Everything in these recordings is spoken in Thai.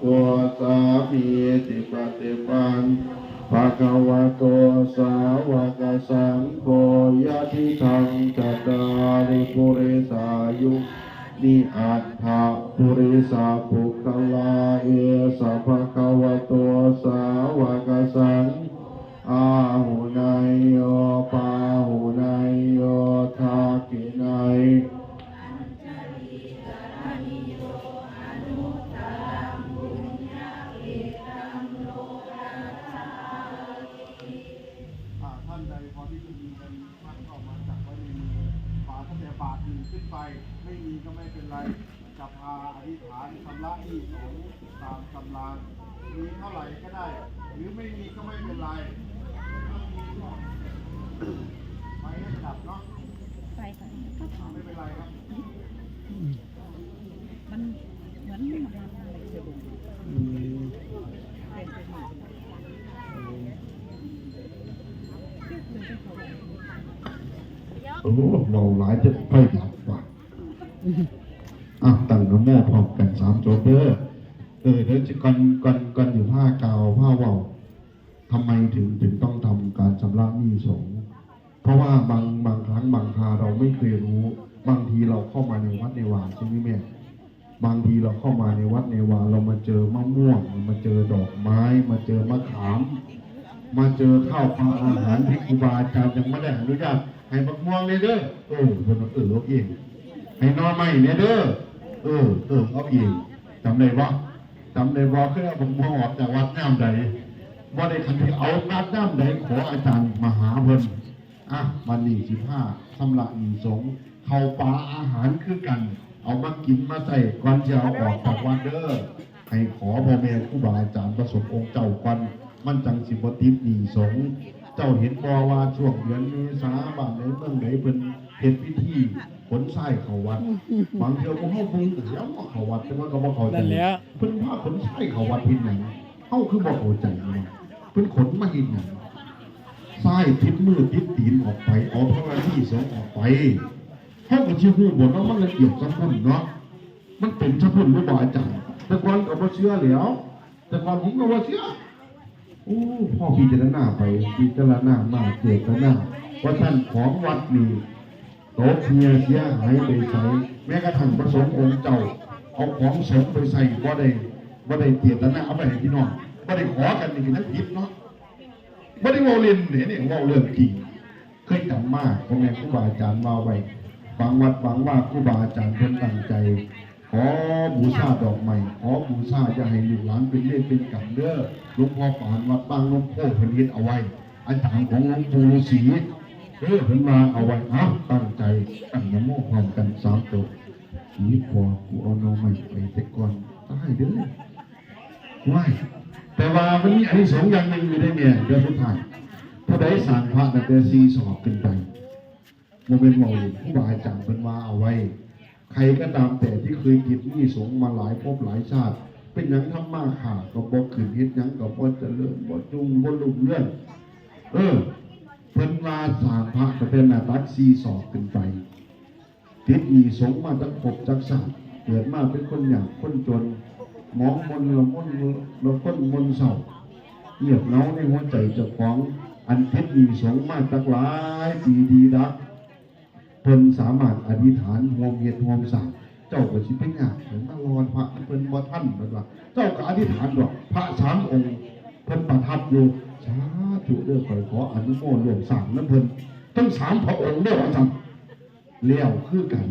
โกสามีติปฏิปันภะคะวะโตสาวกสังโฆยะทิทังจตาริปุริสายุนิอัตถะปุริสาภุคลาเอสะภะคะวะโตสาวกสังอาหุนายโยปาหุนาย บาทหนึ่งขึ้นไป ไม่มีก็ไม่เป็นไรจะพาอธิษฐานชำระหนี้สงฆ์ตามกำลังมีเท่าไหร่ก็ได้ หรือไม่มีก็ไม่เป็นไรถ้ามีก็ไปให้ดับเนาะไปค่ะก็ถามไม่เป็นไรครับ มันเหมือนมันทำอะไรเคยดูเป็นเป็นหนึ่งคือคือเป็นเขาโอ้ เราหลายจะไปหลับว่ะอะตั้งน้ำแม่พร้อมกันสามโจบเด้อเออเดี๋ยวจะกันกันกันอยู่ผ้ากาวผ้าเว่าทำไมถึงถึงต้องทำการชำระหนี้สงฆ์เพราะว่าบางบางครั้งบางคาเราไม่เคยรู้ บางทีเราเข้ามาในวัดในวาใช่ไหมแม่บางทีเราเข้ามาในวัดในวาเรามาเจอมะม่วงมาเจอดอกไม้ มาเจอมะขาม มาเจอข้าวปลาอาหารที่ครูบาอาจารย์ยังไม่ได้อนุญาต ให้บักม่วงเลยเด้อเออเพิ่นว่าเออเอาเองให้นอนไม่เนี่ยเด้อเออเออเอาเองจำได้บ่จำได้บ่คือเอาบักม่วงออกจากวัดน้ำใดบ่ได้คันที่เอาวัดน้ำใดขออาจารย์มหาเพิ่นอะวันนี้สิบห้าสำหรับหนีสงฆ์ข้าปลาอาหารคือกัน เอามากินมาใส่ก่อนจะเอาออกจากวัดเด้อให้ขอพ่อแม่ครูบาอาจารย์ประสบองค์เจ้าก่อนมันจังสิบติดหนีสง เจ้าเห็นบ่ว่าช่วงเดือนเมษาบ้านไหนเมืองไหนเพิ่นเฮ็ดพิธีขนทรายเข้าวัดบางเทื่อบ่เฮาเพิ่งเดี๋ยวมาเข้าวัดแต่ว่าก็บ่เข้าใจนั่นแหละ เพิ่นพาขนทรายเข้าวัดเฮ็ดหยังเฮาคือบ่เข้าใจว่าเพิ่นขนมาเฮ็ดหยังทรายติดมือติดตีนออกไปเอาพระราที่สงฆ์ออกไปเฮาก็สิฮู้บ่เนาะมันละเอียดสักพุ่นเนาะ มันเป็นสักพุ่นบ่บ่อาจารย์แต่ก่อนก็บ่เชื่อแล้ว แต่ก่อนผมก็บ่เชื่อโอ้พ่อพิจารณาไปพิจารณามาเจตนาว่าท่านของวัดนี่โต๊ะเมียเสียหายไปใส่แม้กระทั่งพระสงฆ์องค์เจ้าเอาของสงไปใส่บ่ได้บ่ได้เจตนาเอาไปให้พี่น้องบ่ได้ขอกันนี่คือนักผิดเนาะบ่ได้ว้าเล่นเนี่ยเนี่ยว้าเรื่องจริงเคยจำมากพ่อแม่ครูบาอาจารย์มาไว้บางวัดบางว่าครูบาอาจารย์เพิ่นตั้งใจ ขอบูชาดอกไม้ขอบูชาจะให้ลูกหลานเป็นเล่เป็นกำเด้อหลวงพ่อปานวัดบางหลวงพ่อเพิ่นเฮ็ดเอาไว้อาจารย์ของหลวงปู่ฤาษีเออเพิ่นมาเอาไว้อ้าตั้งใจตั้งนโมพร้อมกันสามจบนี่พอกูเอาหนอไม้ไปแต่ก่อนตายเด้อว้ายแต่ว่ามันมีอันนี้สงอย่างหนึ่งอยู่ได้เนี่ยเดี๋ยวสุดท้ายผู้ใดสร้างพระแต่สี่ศอกขึ้นไปโมเมนต์เมอผู้บาอาจารย์เพิ่นว่าเอาไว้ ใครก็ตามแต่ที่เคยกินนี้สงมาหลายภพหลายชาติ เป็นยังทำมากขาก็บ่ขึ้นเฮ็ดยังก็บ่เจริญบ่จุงบ่ลุกเลื่อนเออเพิ่นว่าสางพระก็เป็นหน้าตัก4ศอกขึ้นไปติดหนี้สงมาตั้งภพจักชาติเกิดมาเป็นคนยากคนจนมองมนละมนละคนมนเศร้าเงียบเงาในหัวใจเจ้าของอันติดหนี้สงมาตั้งหลายปีดีดัก พิ่นสามารถอธิษฐานโฮมเฮ็ดโฮมสั่งเจ้าก็สิไปงานเพิ่นมารอนพระเพิ่นบ่ทันเพิ่นว่า เจ้าก็อธิษฐานดอกพระสามองค์เพิ่นประทับอยู่สาธุเด้อขอขออนุโมทนาร่วมสร้างนำเพิ่นทั้งสามพระองค์เด้อว่าซั่นแล้วคือกัน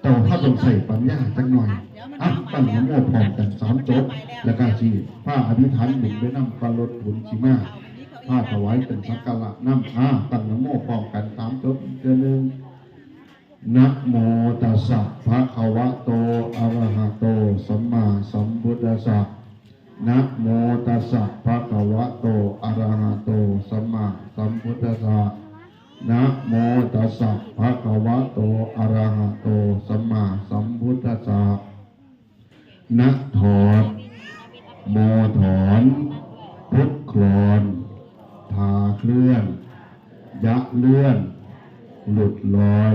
แต่ถ้าต้องใส่ปัญญาจักหน่อยอะตั้งนะโมพร้อมกันสามจบแล้วก็สิพระอธิษฐานบุญไปนำกรลดผลสิมาผ้าถวายเป็นสักการะน้ำผ้าตั้งนะโมพร้อมกันสามจบเดือนหนึ่ง นะโมตัสสะภะคะวะโต อะระหะโต สัมมาสัมพุทธัสสะนะโมตัสสะภะคะวะโต อะระหะโต สัมมาสัมพุทธัสสะนะโมตัสสะภะคะวะโต อะระหะโต สัมมาสัมพุทธัสสะนะถอดโมถอนพุทโคลอนพาเคลื่อน ยะเลื่อน หลุดลอย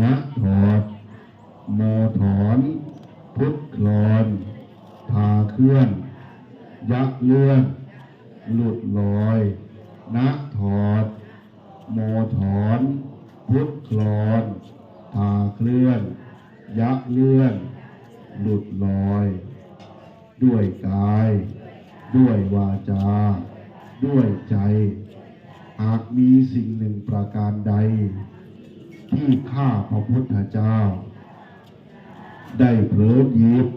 นะถอดโมถอนพุทธคลอนพเคลื่อนยะเลื่อน หลุดลอยนะถอด โมถอน พุทธคลอนทาเคลื่อนยะเลื่อน หลุดลอย ด้วยกาย ด้วยวาจา ด้วยใจหากมีสิ่งหนึ่งประการใด ที่ข้าพระพุทธเจ้า ได้เผลอหยิบ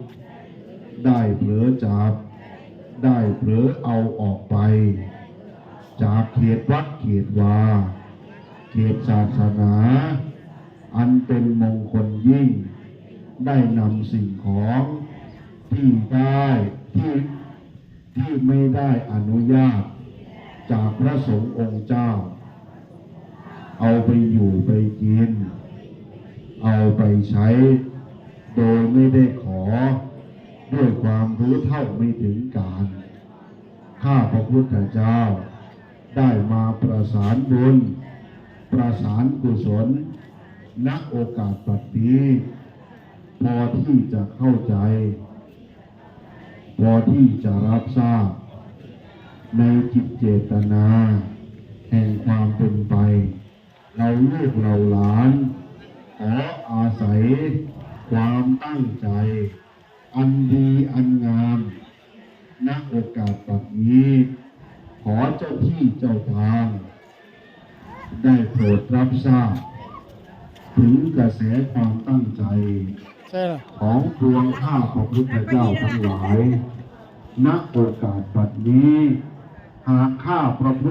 ได้เผลอจับ ได้เผลอเอาออกไป จากเขตวัดเขตวา เขตศาสนา อันเป็นมงคลยิ่ง ได้นำสิ่งของที่ได้ที่ที่ไม่ได้อนุญาต จากพระสงฆ์องค์เจ้า เอาไปอยู่ไปกิน เอาไปใช้ โดยไม่ได้ขอ ด้วยความรู้เท่าไม่ถึงการ ข้าพระพุทธเจ้า ได้มาประสานบุญ ประสานกุศลณโอกาสปัจนี้พอที่จะเข้าใจ พอที่จะรับทราบ ในจิตเจตนา แห่งความเป็นไป เราลูกเราหลาน ขออาศัยความตั้งใจ อันดีอันงามณโอกาสปัจนี้ ขอเจ้าที่เจ้าทาง ได้โปรดรับทราบ ถึงกระแสความตั้งใจใช่เหรอของดวงข้าพระพุทธเจ้าทั้งหลายณโอกาสปัจนี้ หากข้าพระพุทธ